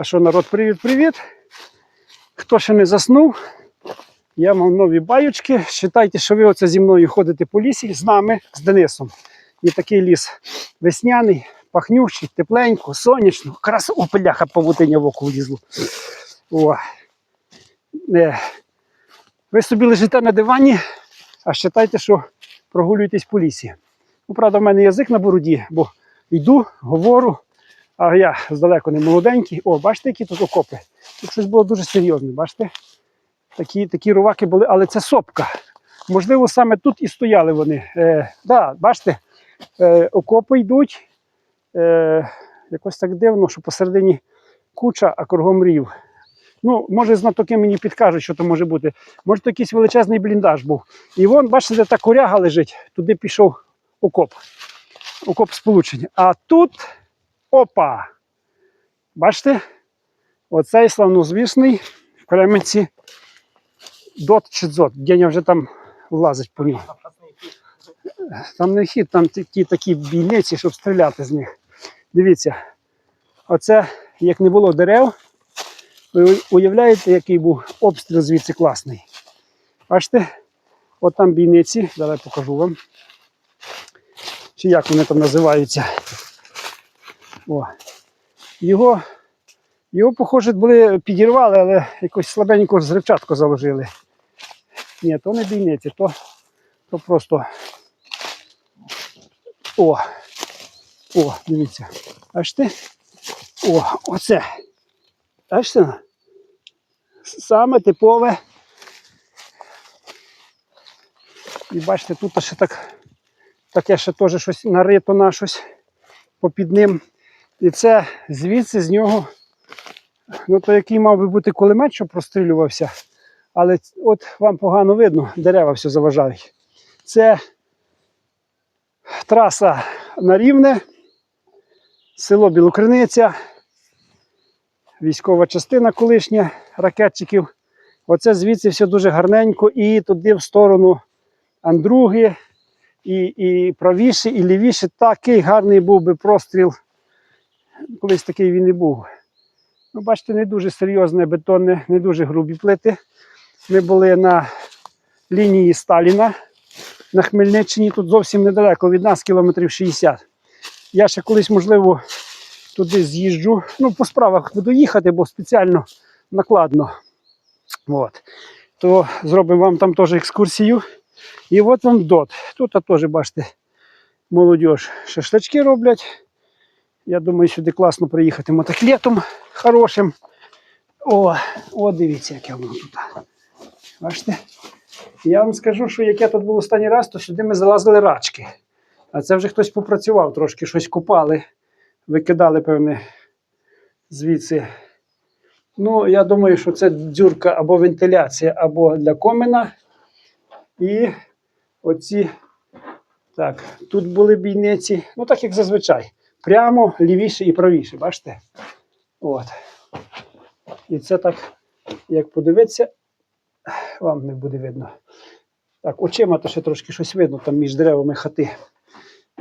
А що, народ, привіт-привіт. Хто ще не заснув, я мав нові баючки. Считайте, що ви оце зі мною ходите по лісі з нами, з Денисом. І такий ліс весняний, пахнющий, тепленько, сонячно. Красу, о, пляха, павутиня в око влізло. О. Ви собі лежите на дивані, а считайте, що прогулюєтесь по лісі. Ну, правда, в мене язик на бороді, бо йду, говорю, а я здалеку не молоденький. О, бачите, які тут окопи. Тут щось було дуже серйозне, бачите? Такі, такі руваки були, але це сопка. Можливо, саме тут і стояли вони. Е, да, бачите, е, окопи йдуть. Е, якось так дивно, що посередині куча, а кругом рів. Ну, може, знатоки мені підкажуть, що то може бути. Може, то якийсь величезний бліндаж був. І вон, бачите, де та коряга лежить, туди пішов окоп. Окоп сполучення. А тут опа! Бачите? Оцей славнозвісний в Кременці дот чи дзот. Деня вже там влазить по нього. Там не хід, там такі такі бійниці, щоб стріляти з них. Дивіться, оце як не було дерев. Ви уявляєте, який був обстріл звідси класний. Бачите? От там бійниці, зараз покажу вам. Чи як вони там називаються. О. Його, його, похоже, були підірвали, але якось слабенько зривчатку заложили. Ні, то не бійниці, то, то просто. О! О, дивіться. Бачите? О, оце. Бачите? Саме типове. І бачите, тут ще так, таке ще теж щось нарито на щось попід ним. І це звідси з нього, ну то який мав би бути кулемет, що прострілювався. Але от вам погано видно, дерева все заважають. Це траса на рівне, село Білокриниця, військова частина колишня ракетчиків. Оце звідси все дуже гарненько і туди в сторону Андруги, і, і правіше, і лівіше. Такий гарний був би простріл. Колись такий він і був. Ну, бачите, не дуже серйозне бетонне, не дуже грубі плити. Ми були на лінії Сталіна на Хмельниччині, тут зовсім недалеко від нас, кілометрів 60. Я ще колись, можливо, туди з'їжджу. Ну, по справах буду їхати, бо спеціально накладно. От. То зробимо вам там теж екскурсію. І от вам дот. Тут теж, бачите, молодь шашлички роблять. Я думаю, сюди класно приїхати мотоклетом хорошим. О, о, дивіться, яке воно тут. Бачите? Я вам скажу, що як я тут був останній раз, то сюди ми залазили рачки. А це вже хтось попрацював, трошки щось купали, викидали, певне, звідси. Ну, я думаю, що це дзюрка або вентиляція, або для комина. І оці, так, тут були бійниці, ну так як зазвичай. Прямо лівіше і правіше, бачите? От. І це так, як подивитися, вам не буде видно. Так, очима то ще трошки щось видно там між деревами хати.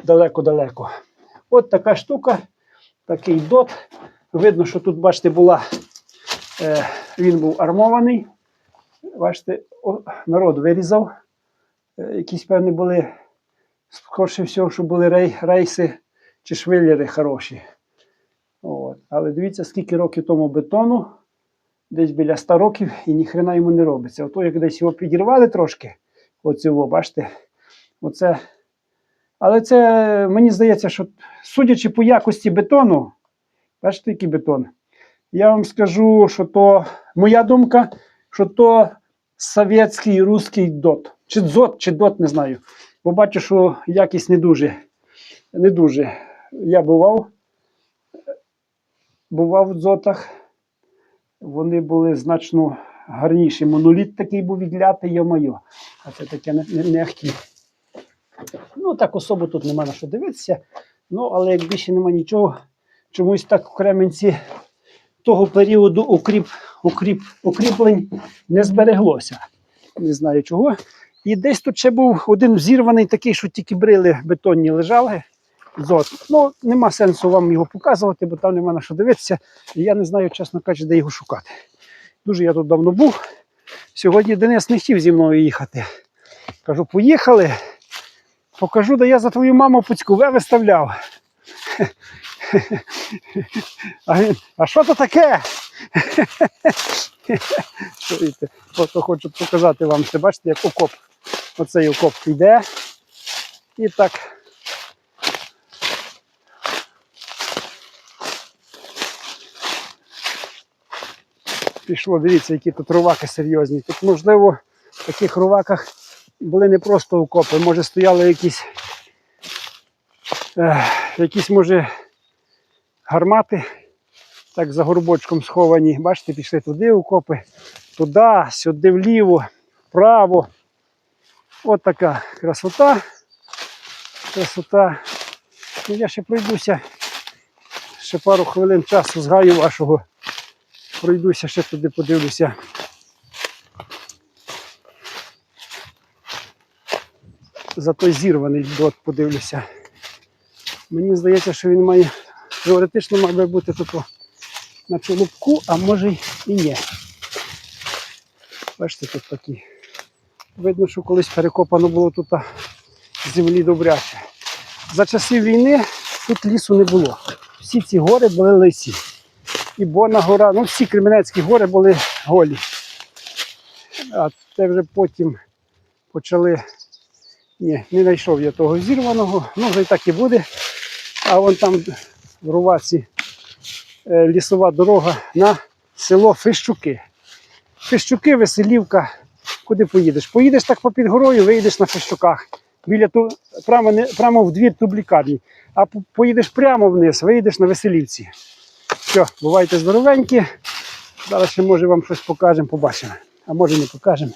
Далеко-далеко. От така штука, такий дот. Видно, що тут, бачите, була, е, він був армований. Бачите, о, народ вирізав. Е, якісь певні були, скорше всього, що були рей, рейси чи швеллери хороші. От. Але дивіться, скільки років тому бетону, десь біля 100 років і ніхрена йому не робиться. Ото як десь його підірвали трошки, оцього, бачите, оце. Але це мені здається, що судячи по якості бетону, бачите, який бетон, я вам скажу, що то моя думка, що то совєтський русський дот. Чи дзот, чи дот, не знаю. Бо бачу, що якість не дуже. Не дуже. Я бував, бував в дзотах. Вони були значно гарніші. Моноліт такий був відлятий, йо-моє. А це таке не, не, не ахті. Ну, так особо тут нема на що дивитися. Ну, але як більше нема нічого, чомусь так в Кременці того періоду укріп, укріп, укріплень не збереглося. Не знаю чого. І десь тут ще був один взірваний такий, що тільки брили бетонні лежали. Зот. Ну, нема сенсу вам його показувати, бо там нема на що дивитися. І я не знаю, чесно кажучи, де його шукати. Дуже я тут давно був. Сьогодні Денис не хотів зі мною їхати. Кажу, поїхали. Покажу, де я за твою маму пуцькове виставляв. А він, а що то таке? Просто хочу показати вам. Це бачите, як окоп. Оцей окоп йде. І так. Пішло, дивіться, які тут руваки серйозні. Тут, можливо, в таких руваках були не просто окопи, може стояли якісь, е, якісь може, гармати, так за горбочком сховані. Бачите, пішли туди окопи, туди, сюди вліво, вправо. От така красота. Красота. Ну, я ще пройдуся. Ще пару хвилин часу з гаю вашого. Пройдуся, ще туди подивлюся. За той зірваний дот подивлюся. Мені здається, що він має теоретично мав би бути тут на чолобку, а може й і ні. Бачите, тут такі. Видно, що колись перекопано було тут землі добряче. За часів війни тут лісу не було. Всі ці гори були лисі. І Бона гора, ну всі Кременецькі гори були голі. А це вже потім почали. Ні, не знайшов я того зірваного, ну вже і так і буде. А вон там в Руваці е, лісова дорога на село Фищуки. Фищуки, Веселівка. Куди поїдеш? Поїдеш так попід горою, вийдеш на Фищуках. Біля ту, прямо, прямо в двір тублікарні. А поїдеш прямо вниз, вийдеш на Веселівці. Все, бувайте здоровенькі. Зараз ще може вам щось покажемо, побачимо. А може не покажемо.